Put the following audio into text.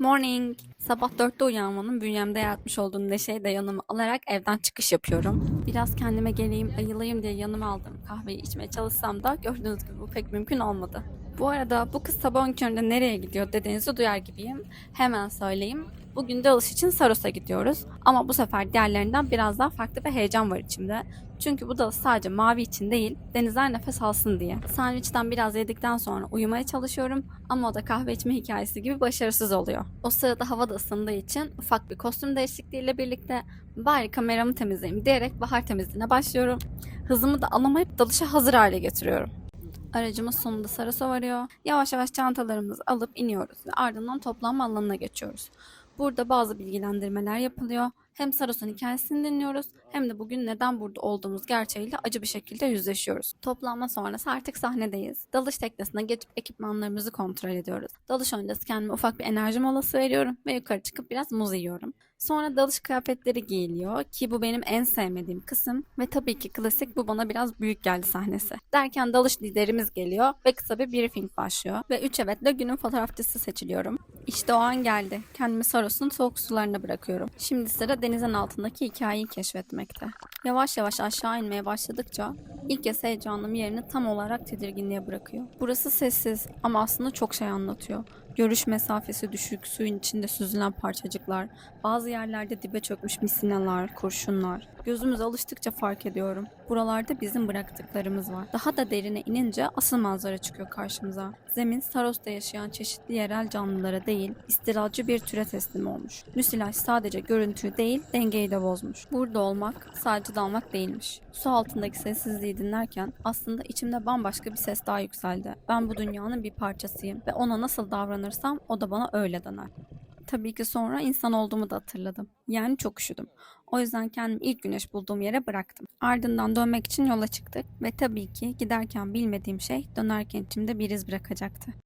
Morning. Sabah 4'te uyanmanın bünyemde yaratmış olduğu neşeyi de yanıma alarak evden çıkış yapıyorum. Biraz kendime geleyim, ayılayım diye yanıma aldığım kahveyi içmeye çalışsam da gördüğünüz gibi bu pek mümkün olmadı. Bu arada bu kız sabah 12 önünde nereye gidiyor dediğinizi duyar gibiyim. Hemen söyleyeyim. Bugün dalış için Saros'a gidiyoruz. Ama bu sefer diğerlerinden biraz daha farklı bir heyecan var içimde. Çünkü bu dalış sadece mavi için değil, denizler nefes alsın diye. Sandviçten biraz yedikten sonra uyumaya çalışıyorum ama o da kahve içme hikayesi gibi başarısız oluyor. O sırada hava da ısındığı için ufak bir kostüm değişikliğiyle birlikte bari kameramı temizleyeyim diyerek bahar temizliğine başlıyorum. Hızımı da alamayıp dalışa hazır hale getiriyorum. Aracımız sonunda Saras'a varıyor. Yavaş yavaş çantalarımızı alıp iniyoruz ve ardından toplanma alanına geçiyoruz. Burada bazı bilgilendirmeler yapılıyor. Hem Saros'un hikayesini dinliyoruz hem de bugün neden burada olduğumuz gerçeğiyle acı bir şekilde yüzleşiyoruz. Toplanma sonrası artık sahnedeyiz. Dalış teknesine geçip ekipmanlarımızı kontrol ediyoruz. Dalış öncesi kendime ufak bir enerji molası veriyorum ve yukarı çıkıp biraz muz yiyorum. Sonra dalış kıyafetleri giyiliyor ki bu benim en sevmediğim kısım ve tabii ki klasik bu bana biraz büyük geldi sahnesi. Derken dalış liderimiz geliyor ve kısa bir briefing başlıyor ve 3 evetle günün fotoğrafçısı seçiliyorum. İşte o an geldi. Kendimi Saros'un soğuk sularına bırakıyorum. Şimdi sıra denizin altındaki hikayeyi keşfetmekte. Yavaş yavaş aşağı inmeye başladıkça ilk kez heyecanım yerini tam olarak tedirginliğe bırakıyor. Burası sessiz ama aslında çok şey anlatıyor. Görüş mesafesi düşük, suyun içinde süzülen parçacıklar, bazı yerlerde dibe çökmüş misinalar, kurşunlar. Gözümüz alıştıkça fark ediyorum. Buralarda bizim bıraktıklarımız var. Daha da derine inince asıl manzara çıkıyor karşımıza. Zemin Saros'ta yaşayan çeşitli yerel canlılara değil, istilacı bir türe teslim olmuş. Müsilaj sadece görüntüyü değil, dengeyi de bozmuş. Burada olmak sadece dalmak değilmiş. Su altındaki sessizliği dinlerken aslında içimde bambaşka bir ses daha yükseldi. Ben bu dünyanın bir parçasıyım ve ona nasıl davranırsam o da bana öyle döner. Tabii ki sonra insan olduğumu da hatırladım. Yani çok üşüdüm. O yüzden kendimi ilk güneş bulduğum yere bıraktım. Ardından dönmek için yola çıktık ve tabii ki giderken bilmediğim şey dönerken içimde bir iz bırakacaktı.